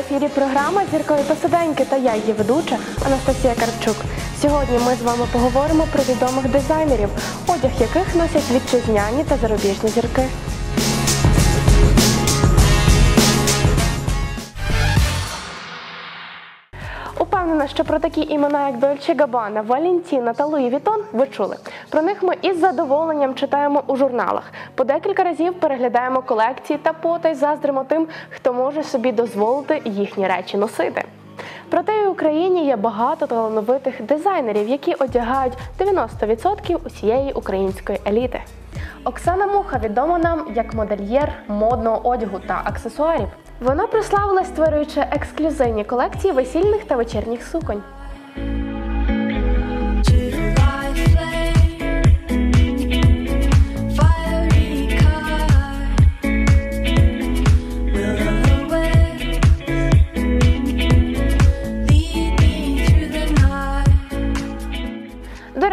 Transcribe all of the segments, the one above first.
ефірі програма Зіркові посиденьки та я її ведуча Анастасія Карпчук. Сьогодні ми з вами поговоримо про відомих дизайнерів, одяг яких носять вітчизняні та зарубіжні зірки. Упевнена, що про такі імена, як Дольче Габана, Валентіна та Луї Вітон, ви чули. Про них ми із задоволенням читаємо у журналах. По декілька разів переглядаємо колекції та потай заздримо тим, хто може собі дозволити їхні речі носити. Проте і в Україні є багато талановитих дизайнерів, які одягають 90% усієї української еліти. Оксана Муха відома нам як модельєр модного одягу та аксесуарів. Вона прославилась, створюючи ексклюзивні колекції весільних та вечірніх суконь.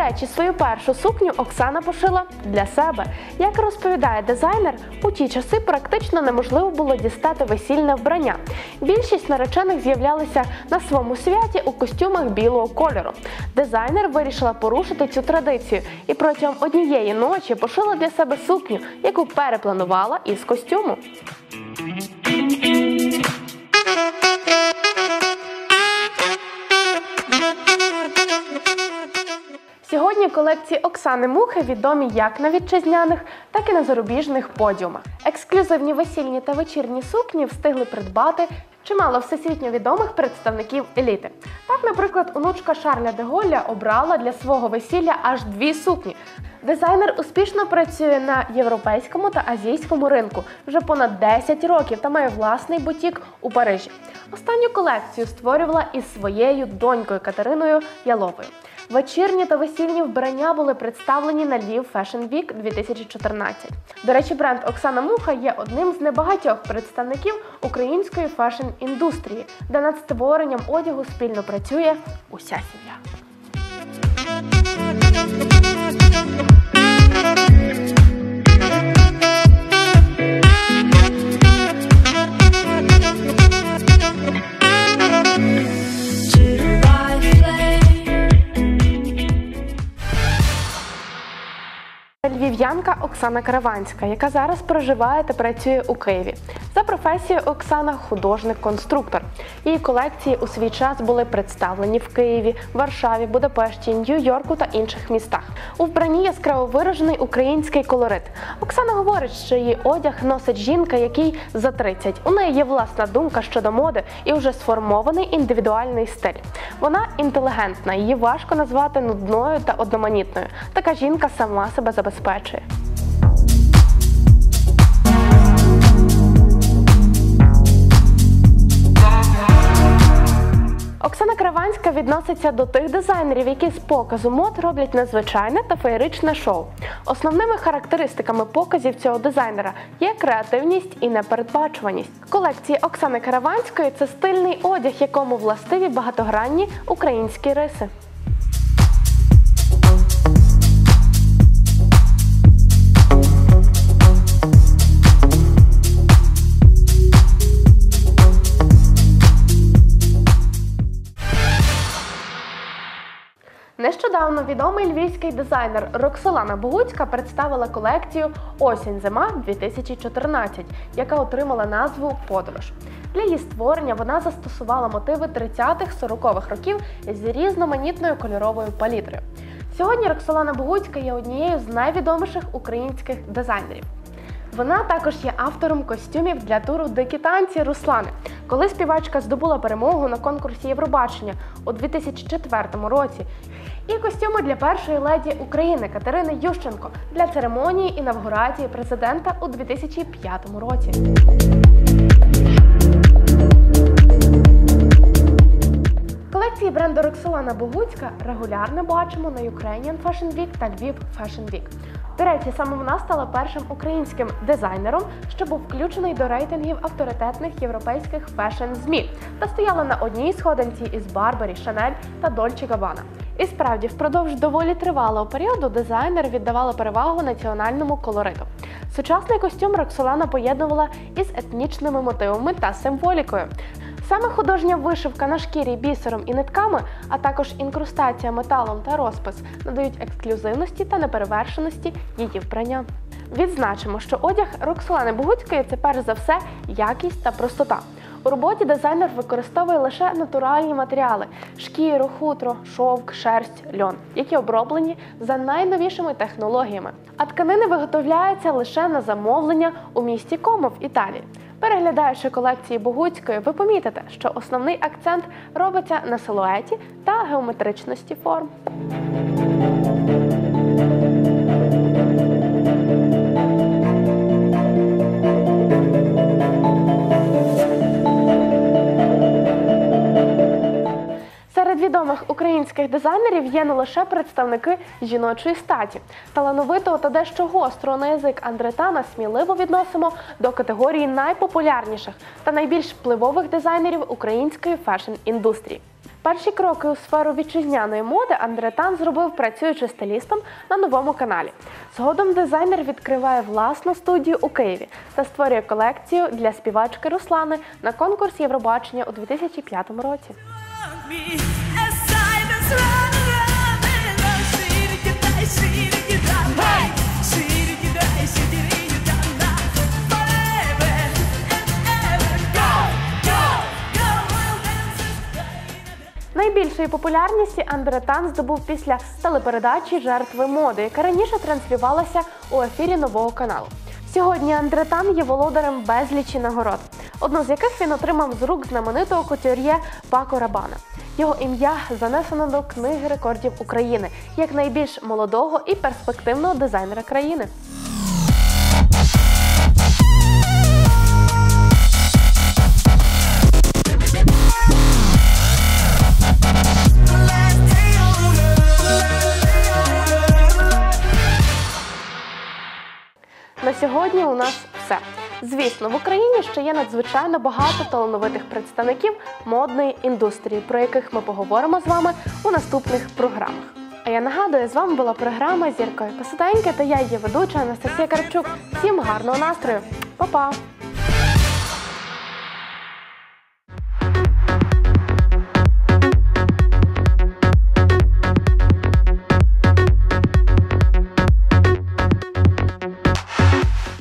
Речі, свою першу сукню Оксана пошила для себе. Як розповідає дизайнер, у ті часи практично неможливо було дістати весільне вбрання. Більшість наречених з'являлися на своєму святі у костюмах білого кольору. Дизайнер вирішила порушити цю традицію і протягом однієї ночі пошила для себе сукню, яку перепланувала із костюму. Сьогодні колекції Оксани Мухи відомі як на вітчизняних, так і на зарубіжних подіумах. Ексклюзивні весільні та вечірні сукні встигли придбати чимало всесвітньо відомих представників еліти. Так, наприклад, онучка Шарля де Голля обрала для свого весілля аж дві сукні. Дизайнер успішно працює на європейському та азійському ринку вже понад 10 років та має власний бутік у Парижі. Останню колекцію створювала із своєю донькою Катериною Яловою. Вечірні та весільні вбрання були представлені на Львів Fashion Week 2014. До речі, бренд Оксана Муха є одним з небагатьох представників української фешн-індустрії, де над створенням одягу спільно працює уся сім'я. Львів'янка Оксана Караванська, яка зараз проживає та працює у Києві. За професією Оксана художник-конструктор. Її колекції у свій час були представлені в Києві, Варшаві, Будапешті, Нью-Йорку та інших містах. У вбранні яскраво виражений український колорит. Оксана говорить, що її одяг носить жінка, якій за 30. У неї є власна думка щодо моди і вже сформований індивідуальний стиль. Вона інтелігентна, її важко назвати нудною та одноманітною. Така жінка сама себе забезпечує. Оксана Краванська відноситься до тих дизайнерів, які з показу мод роблять незвичайне та феєричне шоу. Основними характеристиками показів цього дизайнера є креативність і непередбачуваність. Колекції Оксани Караванської це стильний одяг, якому властиві багатогранні українські риси. Нещодавно відомий львівський дизайнер Роксолана Богуцька представила колекцію Осінь-зима 2014, яка отримала назву Подорож. Для її створення вона застосувала мотиви 30-х-40-х років з різноманітною кольоровою палітрою. Сьогодні Роксолана Богуцька є однією з найвідоміших українських дизайнерів. Вона також є автором костюмів для туру Дикі танці Руслани. Коли співачка здобула перемогу на конкурсі Євробачення у 2004 році, і костюми для першої леді України Катерини Ющенко для церемонії інавгурації президента у 2005 році. Колекції бренду Роксолана Богуцька регулярно бачимо на Ukrainian Fashion Week та Lviv Fashion Week. До речі, саме вона стала першим українським дизайнером, що був включений до рейтингів авторитетних європейських фешн-змі та стояла на одній сходинці із Барбарі, Шанель та Дольче Габана. І справді, впродовж доволі тривалого періоду дизайнер віддавала перевагу національному колориту. Сучасний костюм Роксолана поєднувала із етнічними мотивами та символікою. Саме художня вишивка на шкірі бісером і нитками, а також інкрустація металом та розпис надають ексклюзивності та неперевершеності її вбрання. Відзначимо, що одяг Роксолани Богуцької це перш за все якість та простота. У роботі дизайнер використовує лише натуральні матеріали: шкіру, хутро, шовк, шерсть, льон, які оброблені за найновішими технологіями. А тканини виготовляються лише на замовлення у місті Комо в Італії. Переглядаючи колекції Богуцької, ви помітите, що основний акцент робиться на силуеті та геометричності форм. Українських дизайнерів є не лише представники жіночої статі. Талановитого та дещо гострого на язик Андретана сміливо відносимо до категорії найпопулярніших та найбільш впливових дизайнерів української фешн-індустрії. Перші кроки у сферу вітчизняної моди Андретан зробив працюючи стилістом на новому каналі. Згодом дизайнер відкриває власну студію у Києві та створює колекцію для співачки Руслани на конкурс Євробачення у 2005 році. Найбільшої популярності Андретан здобув після телепередачі Жертви моди, яка раніше транслювалася у ефірі нового каналу. Сьогодні Андретан є володарем безлічі нагород, одну з яких він отримав з рук знаменитого кутюр'є Пако Рабана. Його ім'я занесено до книги рекордів України як найбільш молодого і перспективного дизайнера країни. На сьогодні у нас все. Звісно, в Україні ще є надзвичайно багато талановитих представників модної індустрії, про яких ми поговоримо з вами у наступних програмах. А я нагадую, з вами була програма Зіркою Посиденьки та я її ведуча Анастасія Карчук. Всім гарного настрою! Па-па!